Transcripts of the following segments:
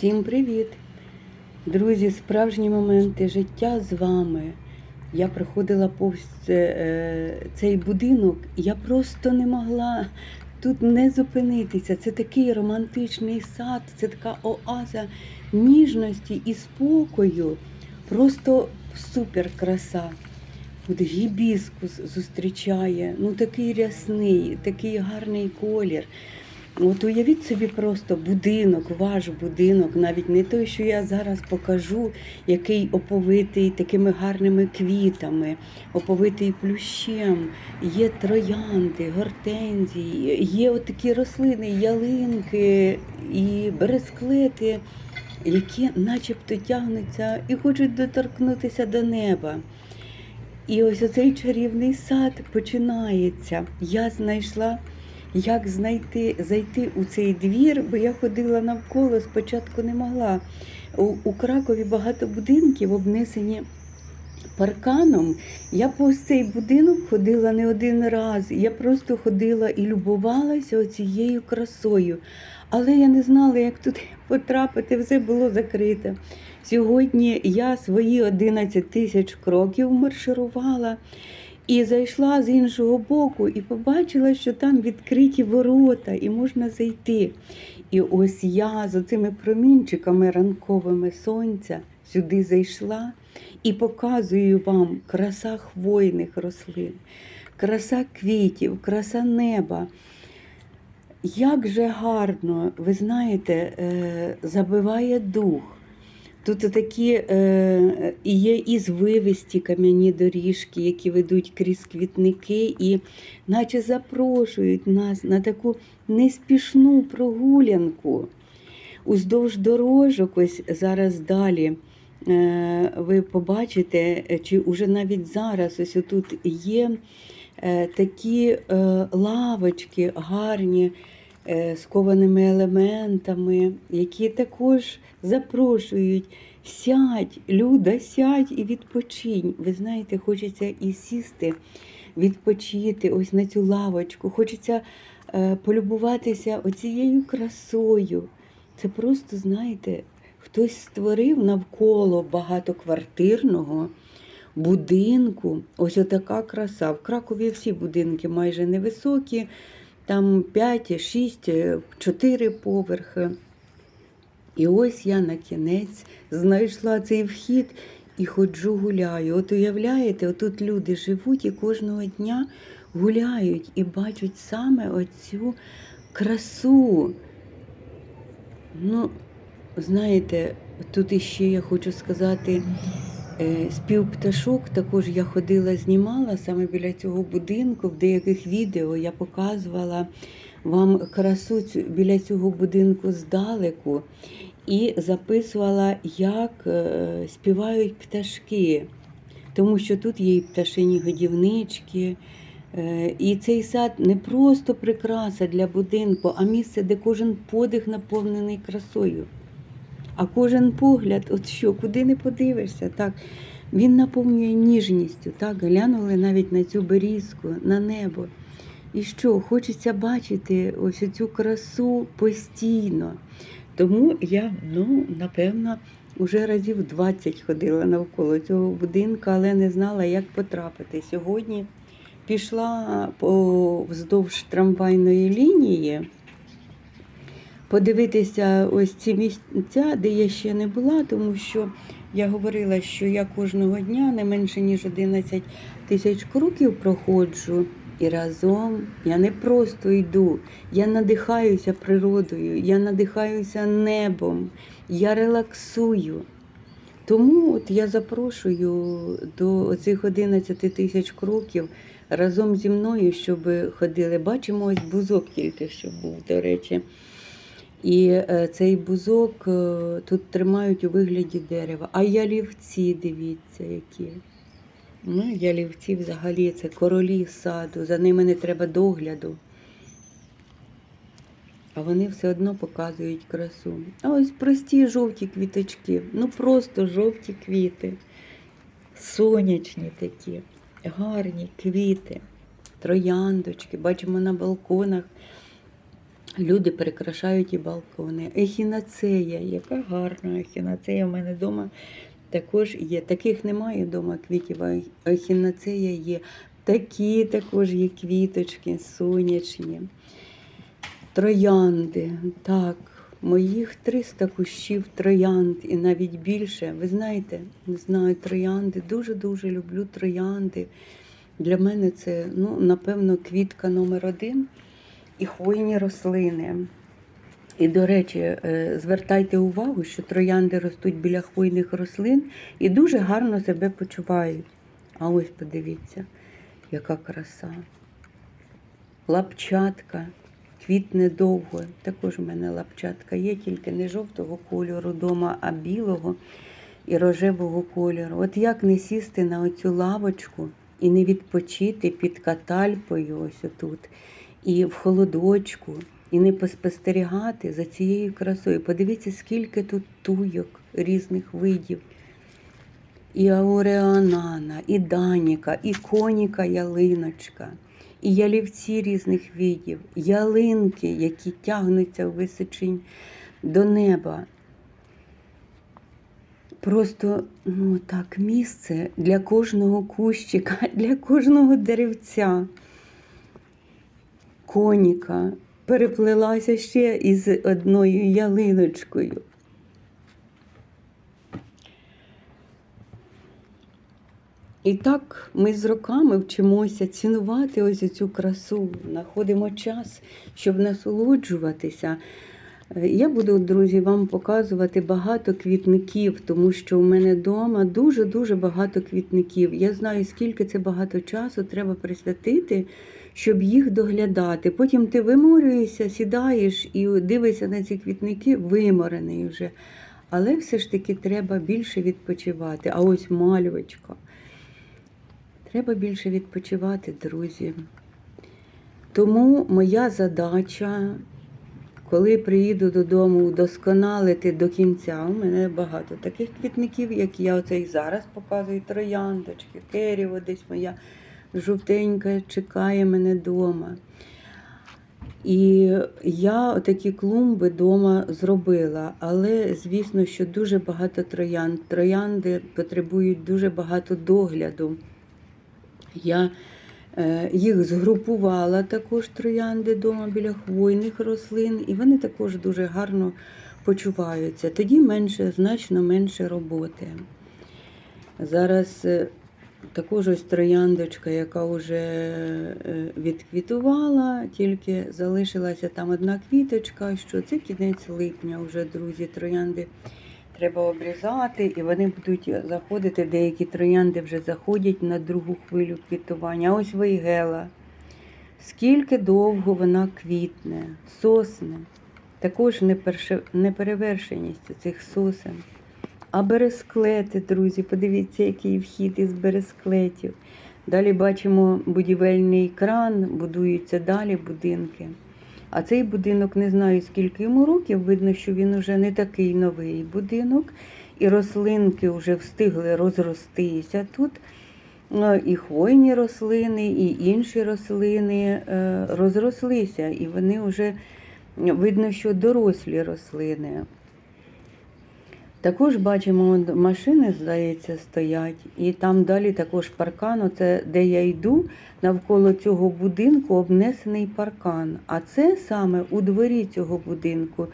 Всім привіт! Друзі, справжні моменти життя з вами. Я проходила повз е, цей будинок, я просто не могла тут не зупинитися. Це такий романтичний сад, це така оаза ніжності і спокою. Просто супер краса. От гібіскус зустрічає, ну такий рясний, такий гарний колір. От уявіть собі просто будинок, ваш будинок, навіть не той, що я зараз покажу, який оповитий такими гарними квітами, оповитий плющем, є троянди, гортензії, є такі рослини, ялинки і бересклети, які начебто тягнуться і хочуть доторкнутися до неба. І ось оцей чарівний сад починається. Я знайшла, як знайти, зайти у цей двір, бо я ходила навколо, спочатку не могла. У, у Кракові багато будинків обнесені парканом. Я по цей будинок ходила не один раз. Я просто ходила і любувалася оцією красою. Але я не знала, як туди потрапити, все було закрите. Сьогодні я свої 11 тисяч кроків марширувала і зайшла з іншого боку і побачила, що там відкриті ворота і можна зайти. І ось я з цими промінчиками ранковими сонця сюди зайшла і показую вам краса хвойних рослин, краса квітів, краса неба. Як же гарно, ви знаєте, е, забиває дух. Тут такі е, є і звивисті кам'яні доріжки, які ведуть крізь квітники, і наче запрошують нас на таку неспішну прогулянку. Уздовж дорожок, ось зараз далі. е, Ви побачите, чи уже навіть зараз ось тут є е, такі е, лавочки гарні е, з кованими елементами, які також запрошують. Сядь, Люда, сядь і відпочинь. Ви знаєте, хочеться і сісти, відпочити ось на цю лавочку. Хочеться е, полюбуватися оцією красою. Це просто, знаєте, хтось створив навколо багатоквартирного будинку. Ось отака краса. В Кракові всі будинки майже невисокі, там 5, 6, 4 поверхи. І ось я на кінець знайшла цей вхід і ходжу гуляю. От уявляєте, отут люди живуть і кожного дня гуляють і бачать саме оцю красу. Ну, знаєте, тут іще я хочу сказати, спів пташок також я ходила, знімала саме біля цього будинку. В деяких відео я показувала вам красу біля цього будинку здалеку і записувала, як е, співають пташки, тому що тут є і пташині годівнички. Е, І цей сад не просто прикраса для будинку, а місце, де кожен подих наповнений красою. А кожен погляд, от що, куди не подивишся, так, він наповнює ніжністю. Так, глянули навіть на цю берізку, на небо. І що, хочеться бачити ось цю красу постійно. Тому я, ну, напевно, уже разів 20 ходила навколо цього будинку, але не знала, як потрапити. Сьогодні пішла вздовж трамвайної лінії подивитися ось ці місця, де я ще не була, тому що я говорила, що я кожного дня не менше ніж 11 тисяч кроків проходжу. І разом я не просто йду, я надихаюся природою, я надихаюся небом, я релаксую. Тому от я запрошую до цих 11 тисяч кроків разом зі мною, щоб ходили. Бачимо, ось бузок тільки що був, до речі. І е, цей бузок е, тут тримають у вигляді дерева. А ялівці, дивіться, які. Ну, ялівці взагалі це королі саду, за ними не треба догляду. А вони все одно показують красу. А ось прості жовті квіточки, ну просто жовті квіти, сонячні такі, гарні квіти, трояндочки. Бачимо на балконах Люди перекрашають і балкони. Ехінацея, яка гарна ехінацея в мене вдома також є. Таких немає вдома квітів, а ехінацея є. Такі також є квіточки сонячні. Троянди. Так, моїх 300 кущів троянд і навіть більше. Ви знаєте, не знаю, троянди. Дуже-дуже люблю троянди. Для мене це, ну, напевно, квітка номер один і хвойні рослини. І, до речі, е, звертайте увагу, що троянди ростуть біля хвойних рослин і дуже гарно себе почувають. А ось подивіться, яка краса. Лапчатка, квітне довго. Також в мене лапчатка є, тільки не жовтого кольору дома, а білого і рожевого кольору. От як не сісти на оцю лавочку і не відпочити під катальпою, ось отут, і в холодочку, і не поспостерігати за цією красою. Подивіться, скільки тут туйок різних видів. І ауреанана, і даніка, і коніка ялиночка, і ялівці різних видів, ялинки, які тягнуться в височинь до неба. Просто ну, так, місце для кожного кущика, для кожного деревця. Коніка переплелася ще із одною ялиночкою. І так ми з роками вчимося цінувати ось цю красу, знаходимо час, щоб насолоджуватися. Я буду, друзі, вам показувати багато квітників, тому що у мене вдома дуже-дуже багато квітників. Я знаю, скільки це багато часу треба присвятити, щоб їх доглядати. Потім ти виморюєшся, сідаєш і дивишся на ці квітники, виморений вже. Але все ж таки треба більше відпочивати. А ось мальвочка. Треба більше відпочивати, друзі. Тому моя задача, коли приїду додому, удосконалити до кінця. У мене багато таких квітників, як я оце зараз показую, трояндочки, керіво десь моя жовтенька чекає мене вдома. І я такі клумби вдома зробила, але звісно, що дуже багато троянд. Троянди потребують дуже багато догляду. Я е, їх згрупувала також троянди вдома біля хвойних рослин, і вони також дуже гарно почуваються. Тоді менше, значно менше роботи. Зараз е, також ось трояндочка, яка вже е, відквітувала, тільки залишилася там одна квіточка, що це кінець липня вже, друзі, троянди треба обрізати, і вони будуть заходити. Деякі троянди вже заходять на другу хвилю квітування. А ось вейгела. Скільки довго вона квітне, сосни. Також неперевершеність цих сосен. А бересклети, друзі, подивіться, який вхід із бересклетів. Далі бачимо будівельний кран, будуються далі будинки. А цей будинок не знаю, скільки йому років. Видно, що він вже не такий новий будинок, і рослинки вже встигли розростися тут. Е, І хвойні рослини, і інші рослини е, розрослися, і вони вже видно, що дорослі рослини. Також бачимо, машини, здається, стоять, і там далі також паркан. Оце де я йду, навколо цього будинку обнесений паркан. А це саме у дворі цього будинку.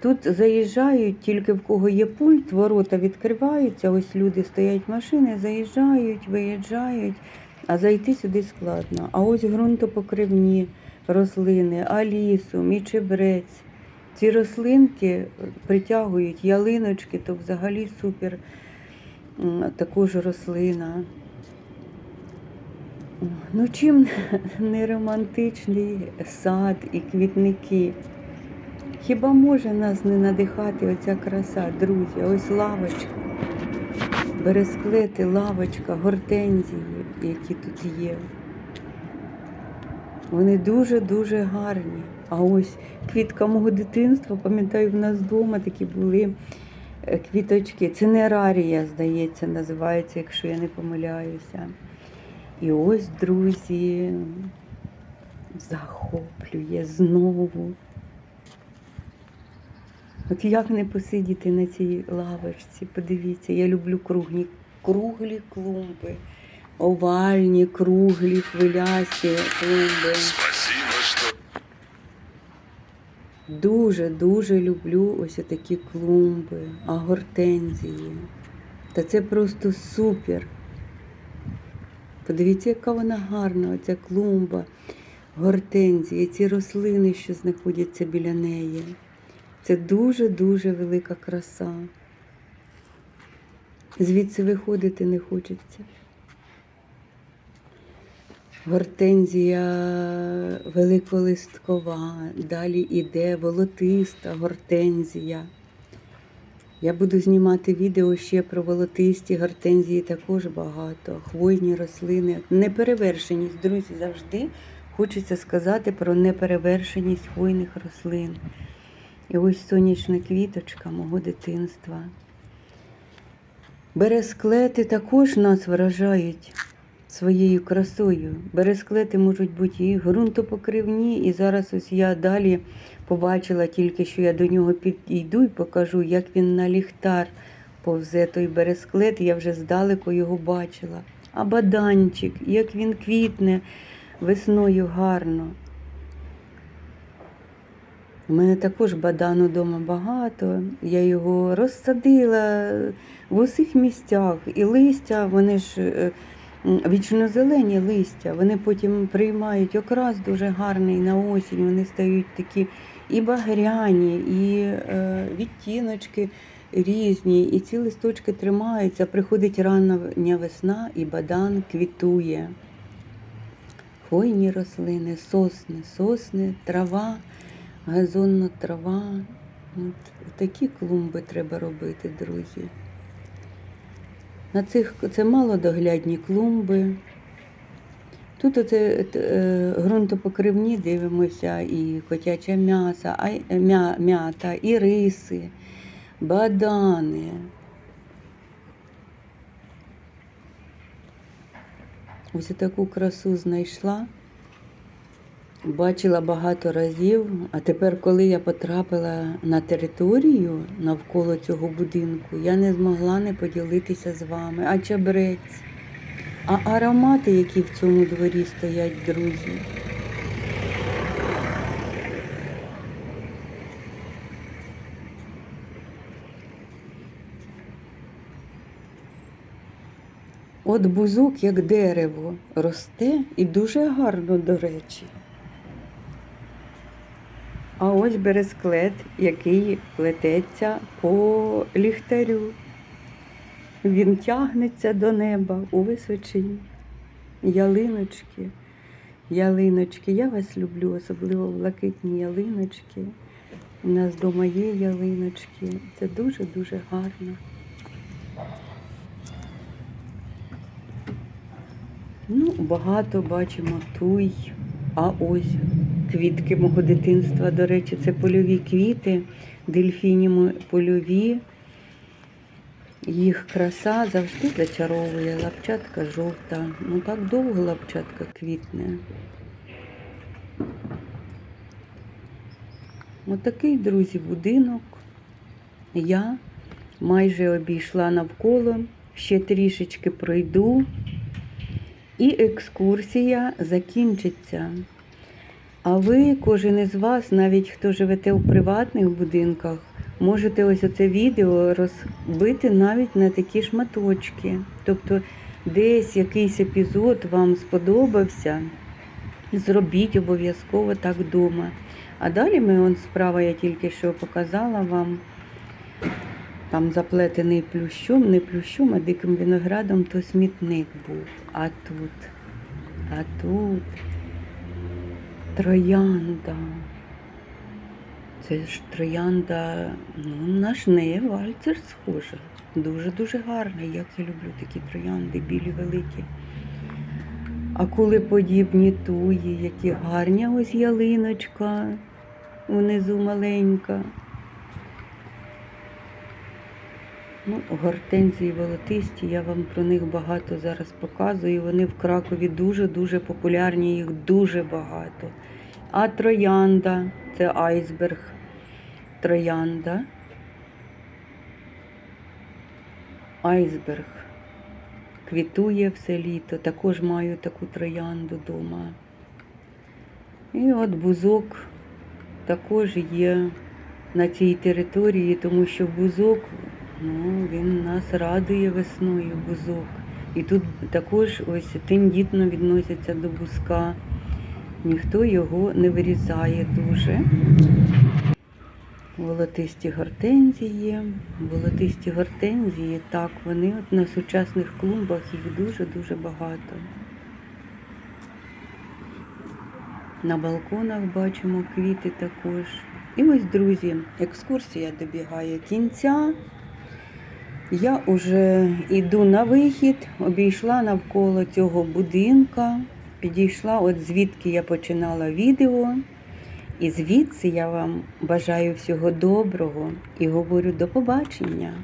Тут заїжджають, тільки в кого є пульт, ворота відкриваються, ось люди стоять машини, заїжджають, виїжджають, а зайти сюди складно. А ось ґрунтопокривні рослини, алісу, і чебрець. Ці рослинки притягують ялиночки, то взагалі супер також рослина. Ну, чим не романтичний сад і квітники? Хіба може нас не надихати оця краса, друзі? Ось лавочка, бересклети, лавочка, гортензії, які тут є. Вони дуже-дуже гарні. А ось квітка мого дитинства, пам'ятаю, в нас вдома такі були е, квіточки. Цинерарія, здається, називається, якщо я не помиляюся. І ось, друзі, захоплює знову От як не посидіти на цій лавочці? Подивіться, я люблю круглі, круглі клумби, овальні, круглі, хвилясті клумби. Спасибо, что Дуже, дуже люблю ось такі клумби, а гортензії. Та це просто супер. Подивіться, яка вона гарна, оця клумба, гортензії, ці рослини, що знаходяться біля неї. Це дуже-дуже велика краса. Звідси виходити не хочеться. Гортензія великолисткова, далі іде волотиста гортензія. Я буду знімати відео ще про волотисті гортензії також багато. Хвойні рослини. Неперевершеність, друзі, завжди хочеться сказати про неперевершеність хвойних рослин. І ось сонячна квіточка мого дитинства. Бересклети також нас вражають своєю красою. Бересклети можуть бути і ґрунтопокривні, і зараз ось я далі побачила тільки, що я до нього підійду і покажу, як він на ліхтар повзе той бересклет, я вже здалеку його бачила. А баданчик, як він квітне весною гарно. У мене також бадану вдома багато. Я його розсадила в усіх місцях. І листя, вони ж е, вічнозелені листя, вони потім приймають окрас дуже гарний на осінь. Вони стають такі і багряні, і е, відтіночки різні, і ці листочки тримаються. Приходить рання весна, і бадан квітує. Хвойні рослини, сосни, сосни, трава, газонна трава. От такі клумби треба робити, друзі. На цих це малодоглядні клумби. Тут оце е, ґрунтопокривні дивимося, і котяче м'ясо, а м'я, м'ята, і риси, бадани. Ось таку красу знайшла. Бачила багато разів, а тепер, коли я потрапила на територію навколо цього будинку, я не змогла не поділитися з вами. А чабрець, а аромати, які в цьому дворі стоять, друзі. От бузок, як дерево, росте і дуже гарно, до речі. А ось бересклет, який плететься по ліхтарю. Він тягнеться до неба у височині. Ялиночки, ялиночки. Я вас люблю, особливо блакитні ялиночки. У нас вдома є ялиночки. Це дуже-дуже гарно. Ну, багато бачимо туй, а ось квітки мого дитинства. До речі, це польові квіти, дельфіні польові. Їх краса завжди зачаровує. Лапчатка жовта. Ну так довго лапчатка квітне. Отакий, друзі, будинок. Я майже обійшла навколо, ще трішечки пройду. І екскурсія закінчиться. А ви, кожен із вас, навіть хто живете у приватних будинках, можете ось оце відео розбити навіть на такі шматочки. Тобто десь якийсь епізод вам сподобався, зробіть обов'язково так вдома. А далі ми, справа я тільки що показала вам, там заплетений плющом, не плющом, а диким виноградом, то смітник був. А тут, а тут троянда. Це ж троянда, ну, на шнеє вальцер схожа. Дуже-дуже гарна. Як я люблю такі троянди, білі великі. А коли подібні туї, які гарні ось ялиночка внизу маленька. Ну, Гортензії волотисті, я вам про них багато зараз показую. Вони в Кракові дуже-дуже популярні, їх дуже багато. А троянда це айсберг троянда. Айсберг квітує все літо. Також маю таку троянду вдома. І от бузок також є на цій території, тому що бузок ну, він нас радує весною, бузок. І тут також ось тендітно відносяться до бузка. Ніхто його не вирізає дуже. Волотисті гортензії. Волотисті гортензії, так, вони от на сучасних клумбах їх дуже-дуже багато. На балконах бачимо квіти також. І ось, друзі, екскурсія добігає кінця. Я уже йду на вихід, обійшла навколо цього будинка, підійшла, от звідки я починала відео. І звідси я вам бажаю всього доброго і говорю до побачення.